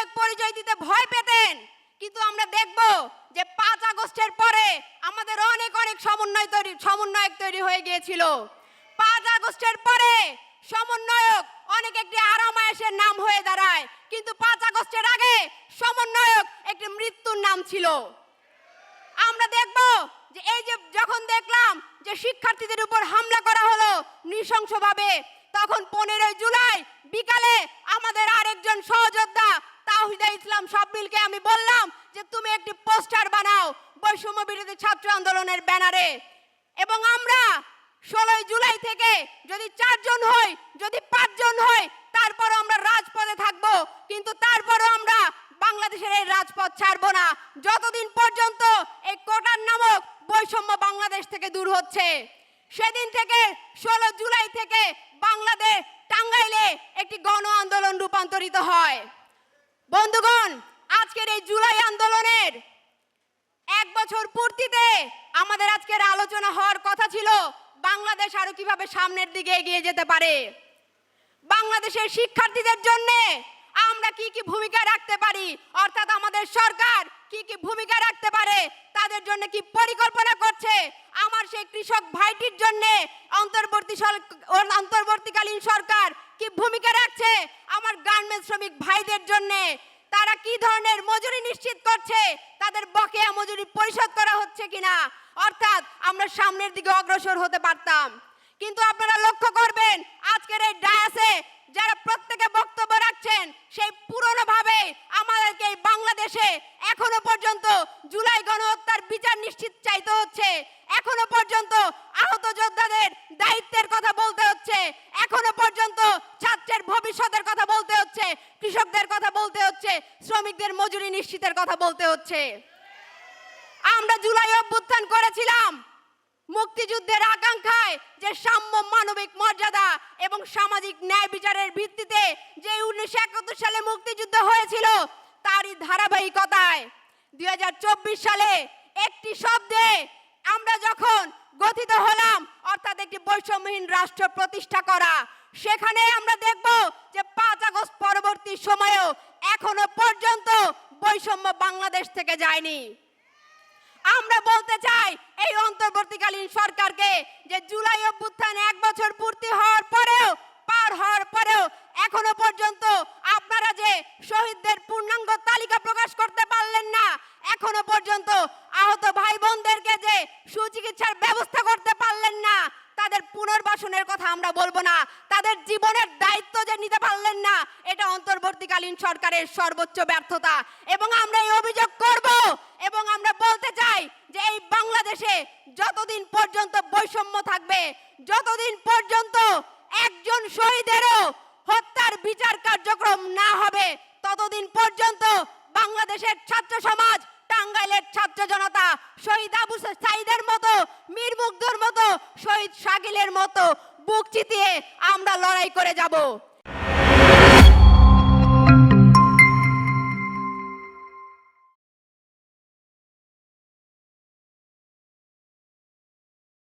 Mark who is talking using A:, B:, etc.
A: সমন্বয়ক পরিচয় দিতে ভয় পেতেন। কিন্তু আমরা দেখব যে পাঁচ আগস্টের পরে আমাদের অনেক অনেক সমন্বয় তৈরি, সমন্বয়ক তৈরি হয়ে গিয়েছিল। পাঁচ আগস্টের পরে সমন্বয়ক অনেক একটি আরামায়াসের নাম হয়ে দাঁড়ায়। কিন্তু পাঁচ আগস্টের আগে সমন্বয়ক একটি মৃত্যুর নাম ছিল। আমরা দেখব যে এই যে যখন দেখলাম যে শিক্ষার্থীদের উপর হামলা করা হলো নৃশংসভাবে, তখন পনেরোই জুলাই বিকালে আমাদের আরেকজন সহযোদ্ধা তাহিদা ইসলাম সাব্বিলকে আমি বললাম যে তুমি একটি পোস্টার বানাও বৈষম্য বিরোধী ছাত্র আন্দোলনের ব্যানারে। এবং আমরা ষোলোই জুলাই থেকে যদি চারজন হই, যদি পাঁচজন হই, তারপরও আমরা রাজপথে থাকব। কিন্তু তারপরও আমরা বাংলাদেশের এই রাজপথ ছাড়বো না। যতদিন পর্যন্ত এই কোটার নামক বৈষম্য বাংলাদেশ থেকে দূর হচ্ছে, সেদিন থেকে ষোলো জুলাই থেকে বাংলাদেশ টাঙ্গাইলে একটি গণ আন্দোলন রূপান্তরিত হয়। বন্ধুগণ, আজকের এই জুলাই আন্দোলনের এক বছর পূর্তিতে আমাদের আজকের আলোচনা হওয়ার কথা ছিল, বাংলাদেশ আরও কীভাবে সামনের দিকে এগিয়ে যেতে পারে? বাংলাদেশের শিক্ষার্থীদের জন্য আমরা কি কি ভূমিকা রাখতে পারি? অর্থাৎ আমাদের সরকার কি কি ভূমিকা রাখতে পারে? তাদের জন্য কি পরিকল্পনা করছে? আমার সেই কৃষক ভাইটির জন্য অন্তর্বর্তী অন্তর্বর্তীকালীন সরকার কি ভূমিকা রাখছে? আমার গার্মেন্টস শ্রমিক ভাইদের জন্য তারা কি ধরনের মজুরি নিশ্চিত করছে? তাদের বকেয়া মজুরি পরিশোধ করা হচ্ছে কিনা? অর্থাৎ আমরা সামনের দিকে অগ্রসর হতে পারতাম। কিন্তু আপনারা লক্ষ্য করবেন, আজকের এই ডায়াসে যারা প্রত্যেকে বক্তব্য রাখছেন, সেই পুরনো ভাবে আমাদেরকে এই বাংলাদেশে এখনও পর্যন্ত জুলাই গণহত্যার বিচার নিশ্চিত চাইতে হচ্ছে। এখনও পর্যন্ত আহত যোদ্ধাদের দায়িত্বের শ্রমিকদের মজুরি নিশ্চিতের কথা বলতে হচ্ছে। আমরা জুলাই অভ্যুত্থান করেছিলাম। মুক্তিযুদ্ধের আকাঙ্ক্ষায় যে সাম্য মানবিক মর্যাদা এবং সামাজিক ন্যায় বিচারের ভিত্তিতে যে উনিশশো একাত্তর সালে মুক্তিযুদ্ধ হয়েছিল, তারই ধারাবাহিকতায় দুই সালে একটি শব্দে আমরা যখন গঠিত হলাম, অর্থাৎ একটি বৈষম্যহীন রাষ্ট্র প্রতিষ্ঠা করা, সেখানে আমরা দেখব যে পাঁচ আগস্ট পরবর্তী সময়েও এখনও পর্যন্ত বৈষম্য বাংলাদেশ থেকে যায়নি। আমরা বলতে চাই, এই অন্তর্বর্তীকালীন সরকারকে যে জুলাই অভ্যুত্থান এক বছর পূর্তি হওয়ার পরেও, পার হওয়ার পরেও, এখনও পর্যন্ত আপনারা যে শহীদদের পূর্ণাঙ্গ তালিকা প্রকাশ করতে পারলেন না, এখনও পর্যন্ত আহত ভাই বোনদেরকে যে সুচিকিৎসার ব্যবস্থা করতে পারলেন না, তাদের পুনর্বাসনের কথা আমরা বলব না। তাদের জীবনের দায়িত্ব যে নিতে পারলেন না, এটা অন্তর্বর্তীকালীন সরকারের সর্বোচ্চ ব্যর্থতা। এবং আমরা এই অভিযোগ করব এবং আমরা বলতে চাই যে এই বাংলাদেশে যতদিন পর্যন্ত বৈষম্য থাকবে, যতদিন পর্যন্ত একজন শহীদেরও হত্যার বিচার কার্যক্রম না হবে, ততদিন পর্যন্ত বাংলাদেশের ছাত্র সমাজ টাঙ্গাইলের ছাত্র জনতা, শহীদ আবু সাইদের মতো, মীর মুগ্ধর মতো, শহীদ শাকিলের মতো, বুক চিতিয়ে আমরা লড়াই করে যাব।